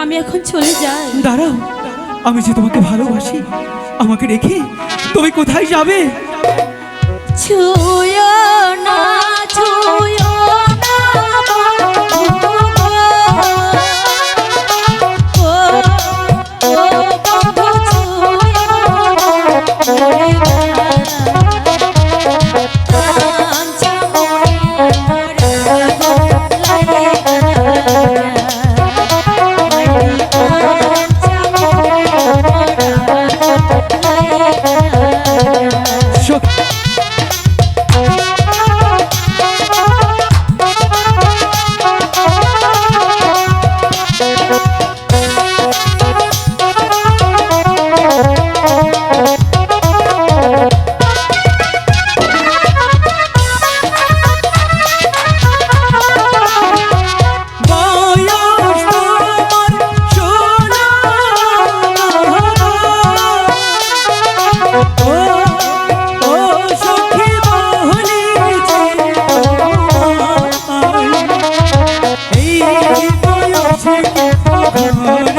আমি এখন চলে যাই। দাঁড়াও আমি যে তোমাকে ভালোবাসি আমাকে রেখে তুমি কোথায় যাবে? চল হয়